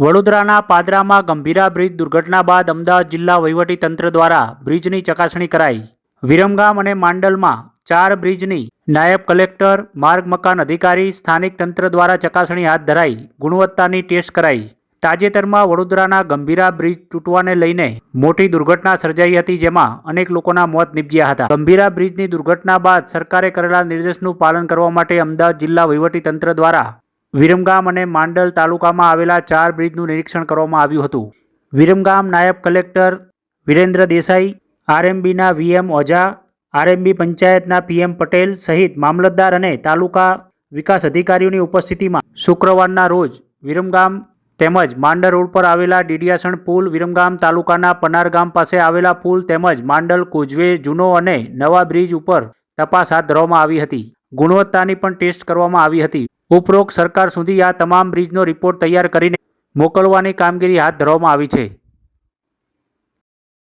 વડોદરાના પાદરામાં ગંભીરા બ્રિજ દુર્ઘટના બાદ અમદાવાદ જિલ્લા તંત્ર દ્વારા બ્રિજની ચકાસણી કરાઈ. વિરમગામ અને માંડલમાં ચાર બ્રિજની નાયબ કલેક્ટર, માર્ગ મકાન અધિકારી, સ્થાનિક તંત્ર દ્વારા ચકાસણી હાથ ધરાઈ, ગુણવત્તાની ટેસ્ટ કરાઈ. તાજેતરમાં વડોદરાના ગંભીરા બ્રિજ તૂટવાને લઈને મોટી દુર્ઘટના સર્જાઈ હતી જેમાં અનેક લોકોના મોત નિપજ્યા હતા. ગંભીરા બ્રિજની દુર્ઘટના બાદ સરકારે કરેલા નિર્દેશનું પાલન કરવા માટે અમદાવાદ જિલ્લા તંત્ર દ્વારા વિરમગામ અને માંડલ તાલુકામાં આવેલા ચાર બ્રિજનું નિરીક્ષણ કરવામાં આવ્યું હતું. વિરમગામ નાયબ કલેક્ટર વિરેન્દ્ર દેસાઈ, આરએમબીના વીએમ ઓઝા, આરએમબી પંચાયતના પીએમ પટેલ સહિત મામલતદાર અને તાલુકા વિકાસ અધિકારીઓની ઉપસ્થિતિમાં શુક્રવારના રોજ વિરમગામ તેમજ માંડલ રોડ પર આવેલા ડીડિયાસણ પુલ વિરમગામ તાલુકાના પનાર ગામ પાસે આવેલા પુલ તેમજ માંડલ કોજવે જૂનો અને નવા બ્રિજ ઉપર તપાસ હાથ ધરવામાં આવી હતી. ગુણવત્તાની પણ ટેસ્ટ કરવામાં આવી હતી. ઉપરોક્ત સરકાર સુધી આ તમામ બ્રિજનો રિપોર્ટ તૈયાર કરીને મોકલવાની કામગીરી હાથ ધરવામાં આવી છે.